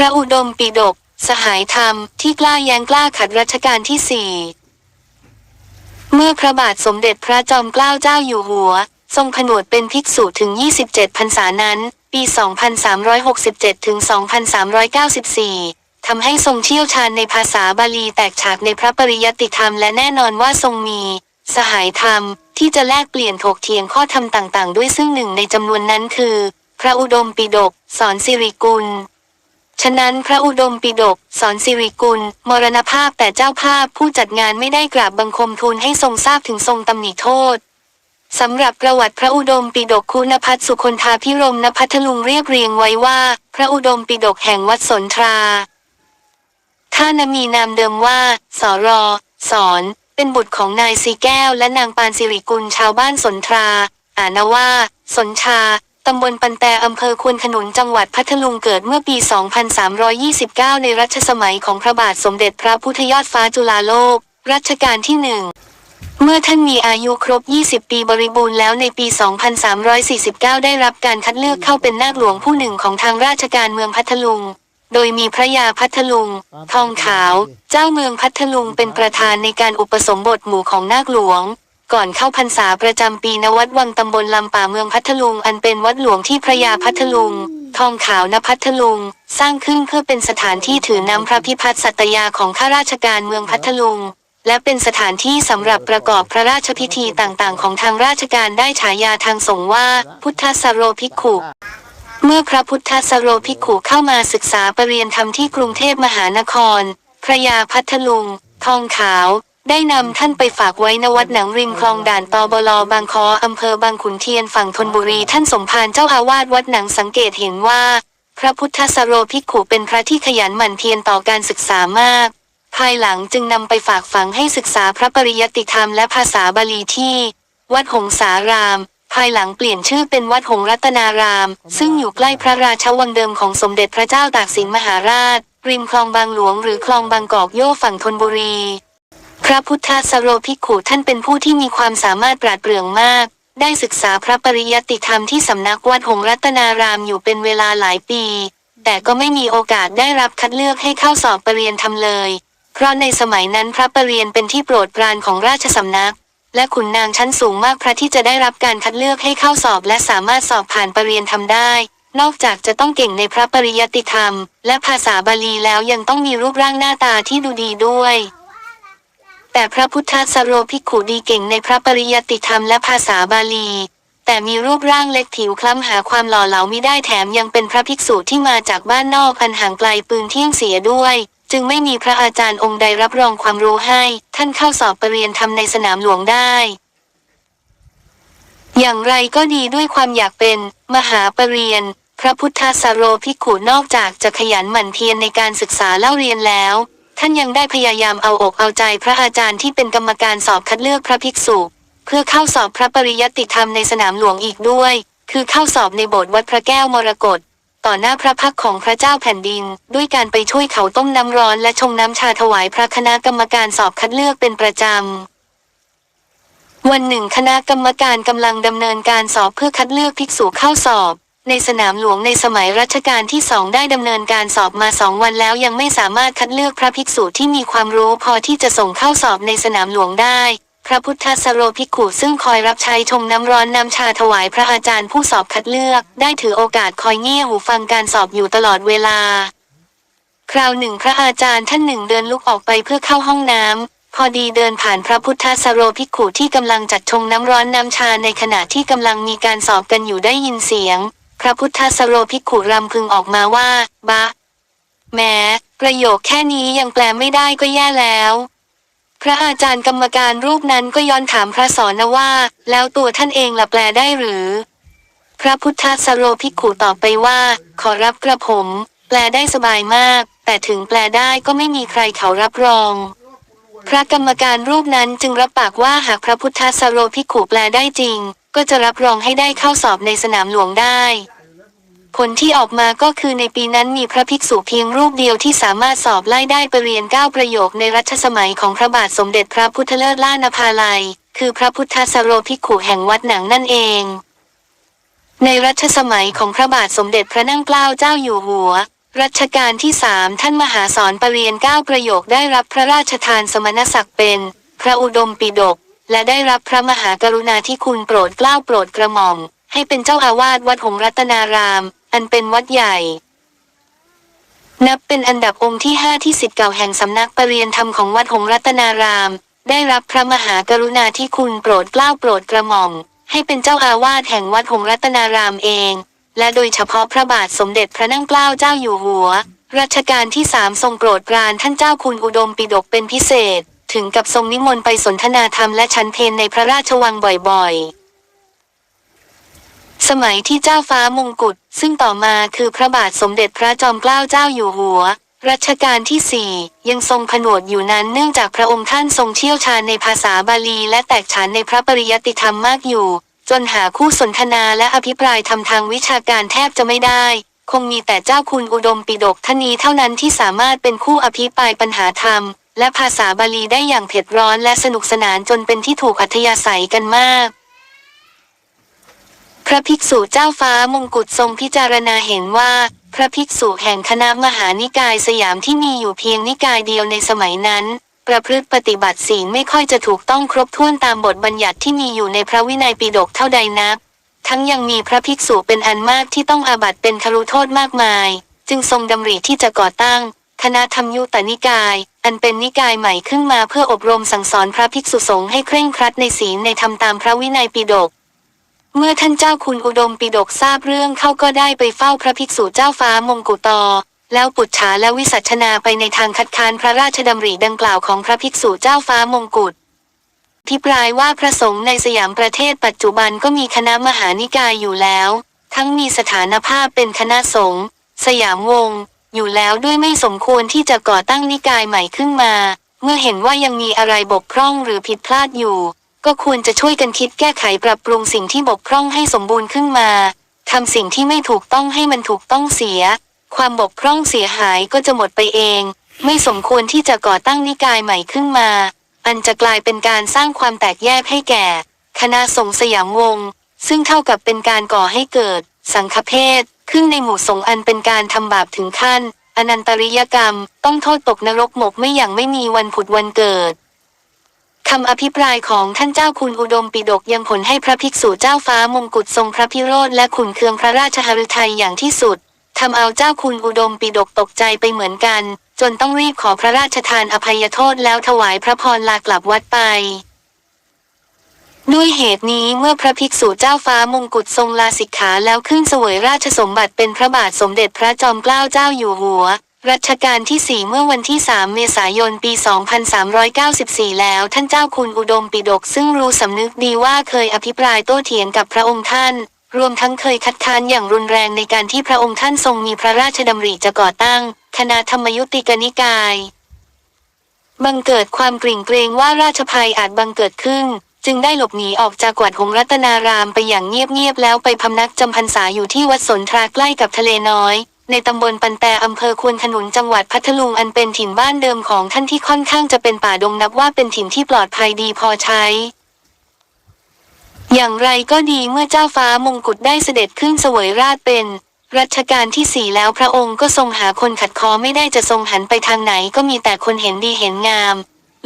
ระอุดมปิฎกสหายธรรมที่กล้าแย้งกล้าขัดรัชกาลที่สี่เมื่อพระบาทสมเด็จพระจอมเกล้าเจ้าอยู่หัว ทรงผนวดเป็นภิกษุถึง 27 พรรษานั้น ปี 2367 ถึง 2394 ทำให้ทรงเชี่ยวชาญในภาษาบาลีแตกฉากในพระปริยติธรรมและแน่นอนว่าทรงมี สหายธรรม ที่จะแลกเปลี่ยนถกเถียงข้อธรรมต่าง ๆ ด้วยซึ่งหนึ่งในจำนวนนั้นคือ พระอุดมปิฎกสอนสิริกุล ฉะนั้นพระอุดมปิฎกสอนสิริกุล มรณภาพแต่เจ้าภาพผู้จัดงานไม่ได้กราบบังคมทูลให้ทรงทราบถึงทรงตำหนิโทษสำหรับประวัติพระอุดมปิฎกคุณพัฒน์สุคนธาพิรมณพัทลุงเรียบเรียงไว้ว่า พระอุดมปิฎกแห่งวัดสนทรา ท่านมีนามเดิมว่า สรสอนเป็นบุตรของนายสีแก้วและนางปานสิริกุลชาวบ้านสนทรา อ่านว่า สนชาำบลปันแตอำเภอควนขนุนจังหวัดพัทลุงเกิดเมื่อปี 2329 ในรัชสมัยของพระบาทสมเด็จพระพุทธยอดฟ้าจุฬาโลก รัชกาลที่หนึ่ง เมื่อท่านมีอายุครบ 20 ปีบริบูรณ์แล้วในปี 2349 ได้รับการคัดเลือกเข้าเป็นนาคหลวงผู้หนึ่งของทางราชการเมืองพัทลุง โดยมีพระยาพัทลุง ทองขาว เจ้าเมืองพัทลุงเป็นประธานในการอุปสมบทหมู่ของนาคหลวง ก่อนเข้าพรรษาประจำปีณวัดวังตำบลลำป่าเมืองพัทลุง อันเป็นวัดหลวงที่พระยาพัทลุง ทองขาวณพัทลุง สร้างขึ้นเพื่อเป็นสถานที่ถือน้ำพระพิพัฒน์สัตยาของข้าราชการเมืองพัทลุง และเป็นสถานที่สำหรับประกอบพระราชพิธีต่างๆ ของทางราชการได้ฉายาทางสงฆ์ว่า พุทธสโรภิกขุเมื่อพระพุทธสโรภิกขุเข้ามาศึกษาปรริญญาธรรมที่กรุงเทพมหานคร พระยาพัทลุง ทองขาว ได้นำท่านไปฝากไว้ณวัดหนังริมคลองด่านตบลบางคออำเภอบางขุนเทียนฝั่งธนบุรีท่านสมภารเจ้าอาวาสวัดหนังสังเกตเห็นว่า พระพุทธสโรภิกขุเป็นพระที่ขยันหมั่นเพียรต่อการศึกษามาก ภายหลังจึงนำไปฝากฝังให้ศึกษาพระปริยติธรรมและภาษาบาลีที่ วัดหงสาราม ภายหลังเปลี่ยนชื่อเป็นวัดหงรัตนาราม ซึ่งอยู่ใกล้พระราชวังเดิมของสมเด็จพระเจ้าตากสินมหาราช ริมคลองบางหลวงหรือคลองบางกอกโย่ฝั่งธนบุรี พระพุทธสโรภิกขุท่านเป็นผู้ที่มีความสามารถปราดเปรื่องมาก ได้ศึกษาพระปริยติธรรมที่สำนักวัดหงรัตนารามอยู่เป็นเวลาหลายปี แต่ก็ไม่มีโอกาสได้รับคัดเลือกให้เข้าสอบปรริญญาธรรมเลย เพราะในสมัยนั้นพระปรริญญาเป็นที่โปรดปรานของราชสำนัก และขุนนางชั้นสูงมากพระที่จะได้รับการคัดเลือกให้เข้าสอบและสามารถสอบผ่านปรริญญาธรรมได้นอกจากจะต้องเก่งในพระปริยติธรรม และภาษาบาลีแล้วยังต้องมีรูปร่างหน้าตาที่ดูดีด้วย แต่พระพุทธสโรภิกขุดีเก่งในพระปริยติธรรมและภาษาบาลี แต่มีรูปร่างเล็กผิวคล้ำหาความหล่อเหลาม่ได้แถมยังเป็นพระภิกษุที่มาจากบ้านนอกอันห่างไกลปืนเที่ยงเสียด้วย จึงไม่มีพระอาจารย์องค์ใดรับรองความรู้ให้ ท่านเข้าสอบปรริญญาธรรมในสนามหลวงได้อย่างไรก็ดีด้วยความอยากเป็น มหาปรริญญาพระพุทธสโรภิกขุนอกจากจะขยันหมั่นเพียรในการศึกษาเล่าเรียนแล้ว ท่านยังได้พยายามเอาอกเอาใจพระอาจารย์ที่เป็นกรรมการสอบคัดเลือกพระภิกษุ เพื่อเข้าสอบพระปริยติธรรมในสนามหลวงอีกด้วย คือเข้าสอบในโบสถ์วัดพระแก้วมรกตต่อหน้าพระพักของพระเจ้าแผ่นดิน ด้วยการไปช่วยเขาต้มน้ำร้อนและชงน้ำชาถวายพระคณะกรรมการสอบคัดเลือกเป็นประจำ วันหนึ่งคณะกรรมการกำลังดำเนินการสอบเพื่อคัดเลือกภิกษุเข้าสอบ ในสนามหลวงในสมัยรัชกาลที่สองได้ดำเนินการสอบมาสองวันแล้วยังไม่สามารถคัดเลือกพระภิกษุที่มีความรู้พอที่จะส่งเข้าสอบในสนามหลวงได้ พระพุทธสโรภิกขุซึ่งคอยรับใช้ชงน้ำร้อนน้ำชาถวายพระอาจารย์ผู้สอบคัดเลือก ได้ถือโอกาสคอยเงี่ยหูฟังการสอบอยู่ตลอดเวลา คราวหนึ่งพระอาจารย์ท่านหนึ่งเดินลุกออกไปเพื่อเข้าห้องน้ำพอดีเดินผ่านพระพุทธสโรภิกขุที่กำลังจัดชงน้ำร้อนน้ำชาในขณะที่กำลังมีการสอบกันอยู่ได้ยินเสียง พระพุทธสโรภิกขุรำพึงออกมาว่า บะ แม้ ประโยคแค่นี้ยังแปลไม่ได้ก็แย่แล้ว พระอาจารย์กรรมการรูปนั้นก็ย้อนถามพระสอนนะว่า แล้วตัวท่านเองล่ะแปลได้หรือ พระพุทธสโรภิกขุตอบไปว่า ขอรับกระผม แปลได้สบายมาก แต่ถึงแปลได้ก็ไม่มีใครเขารับรองพระกรรมการรูปนั้นจึงรับปากว่าหากพระพุทธสโรภิกขุแปลได้จริง ก็จะรับรองให้ได้เข้าสอบในสนามหลวงได้ ผลที่ออกมาก็คือในปีนั้นมีพระภิกษุเพียงรูปเดียวที่สามารถสอบไล่ได้ไปเรียนเก้าประโยคในรัชสมัยของพระบาทสมเด็จพระพุทธเลิศล่านภาลัย คือพระพุทธสโรภิกขุแห่งวัดหนังนั่นเอง ในรัชสมัยของพระบาทสมเด็จพระนั่งเกล้าเจ้าอยู่หัวรัชกาลที่สามท่านมหาสอนปรริญญาเก้าประโยคได้รับพระราชทานสมณศักดิ์เป็น พระอุดมปิฎก และได้รับพระมหากรุณาธิคุณโปรดเกล้าโปรดกระหม่อม ให้เป็นเจ้าอาวาสวัดหงรัตนาราม อันเป็นวัดใหญ่ นับเป็นอันดับองค์ที่ห้าที่สิทธิ์เก่าแห่งสำนักปรริยนธรรมของวัดหงรัตนาราม ได้รับพระมหากรุณาธิคุณโปรดเกล้าโปรดกระหม่อม ให้เป็นเจ้าอาวาสแห่งวัดหงรัตนารามเอง และโดยเฉพาะพระบาทสมเด็จพระนั่งเกล้าเจ้าอยู่หัวรัชกาลที่สามทรงโปรดปรานท่านเจ้าคุณอุดมปิฎกเป็นพิเศษ ถึงกับทรงนิมนต์ไปสนทนาธรรมและฉันเพลในพระราชวังบ่อยๆ สมัยที่เจ้าฟ้ามงกุฎซึ่งต่อมาคือพระบาทสมเด็จพระจอมเกล้าเจ้าอยู่หัว รัชกาลที่สี่ยังทรงผนวดอยู่นั้นเนื่องจากพระองค์ท่านทรงเชี่ยวชาญในภาษาบาลีและแตกฉานในพระปริยติธรรมมากอยู่ จนหาคู่สนทนาและอภิปรายทำทางวิชาการแทบจะไม่ได้คงมีแต่เจ้าคุณอุดมปิฎกท่านนี้เท่านั้นที่สามารถเป็นคู่อภิปรายปัญหาธรรม และภาษาบาลีได้อย่างเผ็ดร้อนและสนุกสนานจนเป็นที่ถูกอัธยาศัยกันมาก พระภิกษุเจ้าฟ้ามงกุฎทรงพิจารณาเห็นว่า พระภิกษุแห่งคณะมหานิกายสยามที่มีอยู่เพียงนิกายเดียวในสมัยนั้น ประพฤติปฏิบัติศีลไม่ค่อยจะถูกต้องครบถ้วนตามบทบัญญัติที่มีอยู่ในพระวินัยปิฎกเท่าใดนัก ทั้งยังมีพระภิกษุเป็นอันมากที่ต้องอาบัติเป็นครุโทษมากมาย จึงทรงดำริที่จะก่อตั้ง คณะธรรมยุตนิกาย อันเป็นนิกายใหม่ขึ้นมาเพื่ออบรมสั่งสอนพระภิกษุสงฆ์ให้เคร่งครัดในศีลในธรรมตามพระวินัยปิฎกเมื่อท่านเจ้าคุณอุดมปิฎกทราบเรื่องเข้าก็ได้ไปเฝ้าพระภิกษุเจ้าฟ้ามงกุฎตอ แล้วปุจฉาและวิสัชนาไปในทางคัดค้านพระราชดำริดังกล่าวของพระภิกษุเจ้าฟ้ามงกุฎพิปรายว่าพระสงฆ์ในสยามประเทศปัจจุบันก็มีคณะมหานิกายอยู่แล้ว ทั้งมีสถานภาพเป็นคณะสงฆ์สยามวงศ์ อยู่แล้วด้วยไม่สมควรที่จะก่อตั้งนิกายใหม่ขึ้นมา เมื่อเห็นว่ายังมีอะไรบกพร่องหรือผิดพลาดอยู่ ก็ควรจะช่วยกันคิดแก้ไขปรับปรุงสิ่งที่บกพร่องให้สมบูรณ์ขึ้นมาทำสิ่งที่ไม่ถูกต้องให้มันถูกต้องเสีย ความบกพร่องเสียหายก็จะหมดไปเอง ไม่สมควรที่จะก่อตั้งนิกายใหม่ขึ้นมา อันจะกลายเป็นการสร้างความแตกแยกให้แก่ คณะสงฆ์สยามวงศ์ซึ่งเท่ากับเป็นการก่อให้เกิด สังฆเพศ ขึ้นในหมู่สงฆ์อันเป็นการทำบาปถึงขั้น อนันตริยกรรม ต้องโทษตกนรกหมกไม่อย่างไม่มีวันผุดวันเกิดคำอภิปรายของท่านเจ้าคุณอุดมปิฎกยังผลให้พระภิกษุเจ้าฟ้ามงกุฎทรงพระพิโรธและขุนเคืองพระราชหฤทัยอย่างที่สุดทำเอาเจ้าคุณอุดมปิฎกตกใจไปเหมือนกัน จนต้องรีบขอพระราชทานอภัยโทษแล้วถวายพระพรลากลับวัดไป ด้วยเหตุนี้เมื่อพระภิกษุเจ้าฟ้ามงกุฎทรงลาสิกขาแล้วขึ้นเสวยราชสมบัติเป็นพระบาทสมเด็จพระจอมเกล้าเจ้าอยู่หัว รัชกาลที่ 4 เมื่อวันที่ 3 เมษายน ปี 2394 แล้วท่านเจ้าคุณอุดมปิฎกซึ่งรู้สำนึกดีว่าเคยอภิปรายโต้เถียงกับพระองค์ท่าน รวมทั้งเคยคัดค้านอย่างรุนแรงในการที่พระองค์ท่านทรงมีพระราชดำริจะก่อตั้ง คณะธรรมยุติกนิกาย บังเกิดความกริ่งเกรงว่าราชภัยอาจบังเกิดขึ้น จึงได้หลบหนีออกจากวัดหงรัตนารามไปอย่างเงียบๆแล้วไปพำนักจำพรรษาอยู่ที่วัดสนทราใกล้กับทะเลน้อย ในตำบลปันแตอำเภอควนขนุนจังหวัดพัทลุงอันเป็นถิ่นบ้านเดิมของท่านที่ค่อนข้างจะเป็นป่าดงนับว่าเป็นถิ่นที่ปลอดภัยดีพอใช้อย่างไรก็ดีเมื่อเจ้าฟ้ามงกุฎได้เสด็จขึ้นเสวยราชเป็น รัชกาลที่สี่แล้วพระองค์ก็ทรงหาคนขัดคอไม่ได้จะทรงหันไปทางไหนก็มีแต่คนเห็นดีเห็นงาม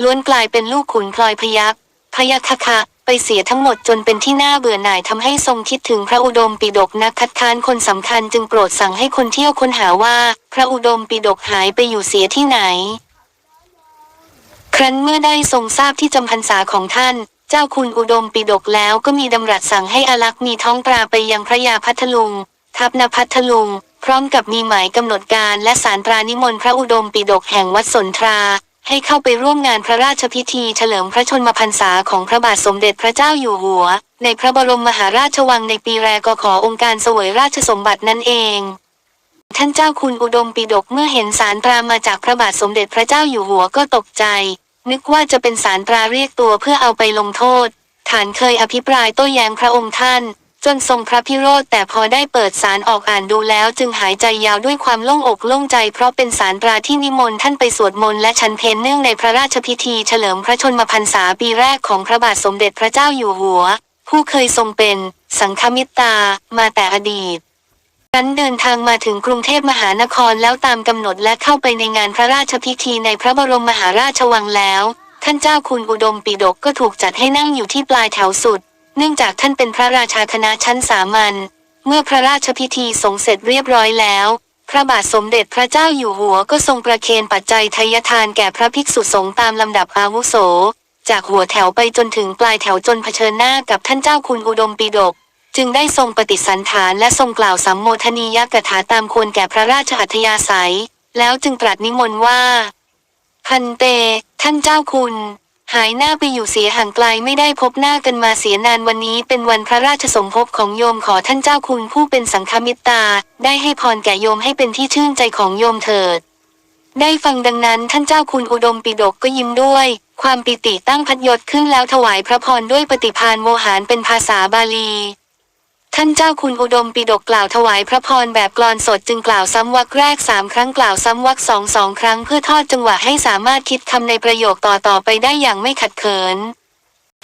ล้วนกลายเป็นลูกขุนพลอยพยัก พยัคคะไปเสียทั้งหมดจนเป็นที่น่าเบื่อหน่ายทำให้ทรงคิดถึงพระอุดมปิฎกนักคัดค้านคนสำคัญจึงโปรดสั่งให้คนเที่ยวค้นหาว่า พระอุดมปิฎกหายไปอยู่เสียที่ไหน ครั้นเมื่อได้ทรงทราบที่จำพรรษาของท่าน เจ้าคุณอุดมปิฎกแล้วก็มีดำรัสสั่งให้อาลักษ์มีท้องปลาไปยังพระยาพัทลุง ทัพนพัทลุง พร้อมกับมีหมายกำหนดการและสารตรานิมนต์พระอุดมปิฎกแห่งวัดสนทรา ให้เข้าไปร่วมงานพระราชพิธีเฉลิมพระชนมพรรษาของพระบาทสมเด็จพระเจ้าอยู่หัว ในพระบรมมหาราชวังในปีแรกขอองค์การเสวยราชสมบัตินั่นเอง ท่านเจ้าคุณอุดมปิฎกเมื่อเห็นสารตรามาจากพระบาทสมเด็จพระเจ้าอยู่หัวก็ตกใจ นึกว่าจะเป็นสารตราเรียกตัวเพื่อเอาไปลงโทษ ฐานเคยอภิปรายโต้แย้งพระองค์ท่าน จนทรงพระพิโรธแต่พอได้เปิดสารออกอ่านดูแล้วจึงหายใจยาวด้วยความโล่งอกโล่งใจเพราะเป็นสารตราที่นิมนต์ท่านไปสวดมนต์และฉันเพลเนื่องในพระราชพิธีเฉลิมพระชนมพรรษาปีแรกของพระบาทสมเด็จพระเจ้าอยู่หัว ผู้เคยทรงเป็น สังฆมิตรามาแต่อดีตครั้นเดินทางมาถึงกรุงเทพมหานครแล้วตามกำหนดและเข้าไปในงานพระราชพิธีในพระบรมมหาราชวังแล้ว ท่านเจ้าคุณอุดมปิฎกก็ถูกจัดให้นั่งอยู่ที่ปลายแถวสุด เนื่องจากท่านเป็นพระราชาคณะชั้นสามัญ เมื่อพระราชพิธีสงเสร็จเรียบร้อยแล้ว พระบาทสมเด็จพระเจ้าอยู่หัวก็ทรงประเคนปัจจัยทายทานแก่พระภิกษุสงฆ์ตามลำดับอาวุโส จากหัวแถวไปจนถึงปลายแถวจนเผชิญหน้ากับท่านเจ้าคุณอุดมปิฎกจึงได้ทรงปฏิสันฐานและทรงกล่าวสัมโมทนียกถาตามควรแก่พระราชอัธยาศัย แล้วจึงตรัสนิมนต์ว่า พันเต ท่านเจ้าคุณ หายหน้าไปอยู่เสียห่างไกลไม่ได้พบหน้ากันมาเสียนานวันนี้เป็นวันพระราชสมภพของโยมขอท่านเจ้าคุณผู้เป็นสังฆมิตราได้ให้พรแก่โยมให้เป็นที่ชื่นใจของโยมเถิด ได้ฟังดังนั้นท่านเจ้าคุณอุดมปิดกก็ยิ้มด้วย ความปิติตั้งพัดยศขึ้นแล้วถวายพระพรด้วยปฏิพานโมหารเป็นภาษาบาลี ท่านเจ้าคุณอุดมปิฎกกล่าวถวายพระพรแบบกลอนสดจึงกล่าวซ้ำวรรคแรกสามครั้งกล่าวซ้ำวรรคสองสองครั้งเพื่อทอดจังหวะให้สามารถคิดคำในประโยคต่อต่อๆไปได้อย่างไม่ขัดเขิน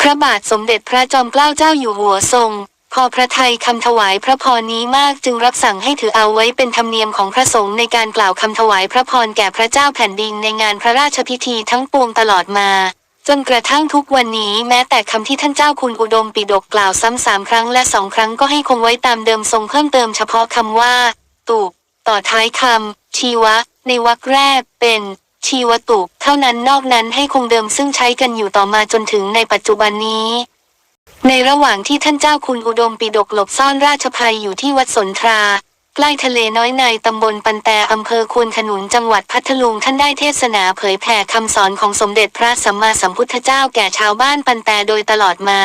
พระบาทสมเด็จพระจอมเกล้าเจ้าอยู่หัวทรง พอพระไทยคำถวายพระพรนี้มากจึงรับสั่งให้ถือเอาไว้เป็นธรรมเนียมของพระสงฆ์ในการกล่าวคำถวายพระพรแก่พระเจ้าแผ่นดินในงานพระราชพิธีทั้งปวงตลอดมา จนกระทั่งทุกวันนี้แม้แต่คำที่ท่านเจ้าคุณอุดมปิฎกกล่าวซ้ำสามครั้งและสองครั้งก็ให้คงไว้ตามเดิมทรงเพิ่มเติมเฉพาะคำว่า ตุบต่อท้ายคำชีวะ ในวรรคแรกเป็นชีวตุ เท่านั้นนอกนั้นให้คงเดิมซึ่งใช้กันอยู่ต่อมาจนถึงในปัจจุบันนี้ ในระหว่างที่ท่านเจ้าคุณอุดมปิฎกหลบซ่อนราชภัยอยู่ที่วัดสนทรา ใกล้ทะเลน้อยในตำบลปันแตอำเภอควนขนุนจังหวัดพัทลุงท่านได้เทศนาเผยแผ่คำสอนของสมเด็จพระสัมมาสัมพุทธเจ้าแก่ชาวบ้านปันแตโดยตลอดมา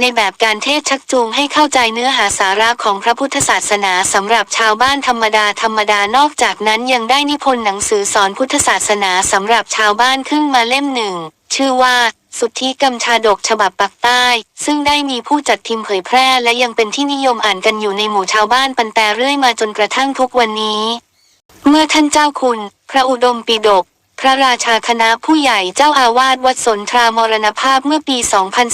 ในแบบการเทศชักจูงให้เข้าใจเนื้อหาสาระของพระพุทธศาสนาสำหรับชาวบ้านธรรมดาธรรมดานอกจากนั้นยังได้นิพนธ์หนังสือสอนพุทธศาสนาสำหรับชาวบ้านขึ้นมาเล่มหนึ่งชื่อว่า สุทธิกำชาดกฉบับปักใต้ ซึ่งได้มีผู้จัดพิมเผยแพร่และยังเป็นที่นิยมอ่านกันอยู่ในหมู่ชาวบ้านปันแต่เรื่อยมาจนกระทั่งทุกวันนี้ เมื่อท่านเจ้าคุณ พระอุดมปิฎกพระราชาคณะผู้ใหญ่เจ้าอาวาสวัดสนทรามรณภาพเมื่อปี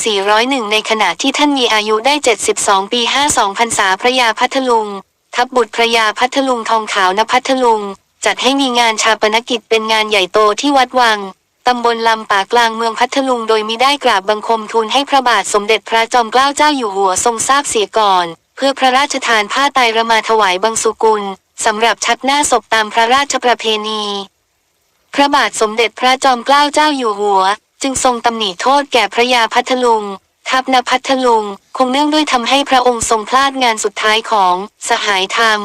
2401 ในขณะที่ท่านมีอายุได้ 72 ปี 52พรรษาพระยาพัทลุง ทับบุตรพระยาพัทลุงทองขาวนพัทลุง จัดให้มีงานชาปนกิจเป็นงานใหญ่โตที่วัดวัง ตำบลลำป่ากลางเมืองพัทลุงโดยมิได้กราบบังคมทูลให้พระบาทสมเด็จพระจอมเกล้าเจ้าอยู่หัวทรงทราบเสียก่อน เพื่อพระราชทานผ้าไตรระมาถวายบังสุกุลสำหรับชัดหน้าศพตามพระราชประเพณี พระบาทสมเด็จพระจอมเกล้าเจ้าอยู่หัว จึงทรงตำหนิโทษแก่พระยาพัทลุงทัพนพัทลุง คงเนื่องด้วยทำให้พระองค์ทรงพลาดงานสุดท้ายของสหายธรรม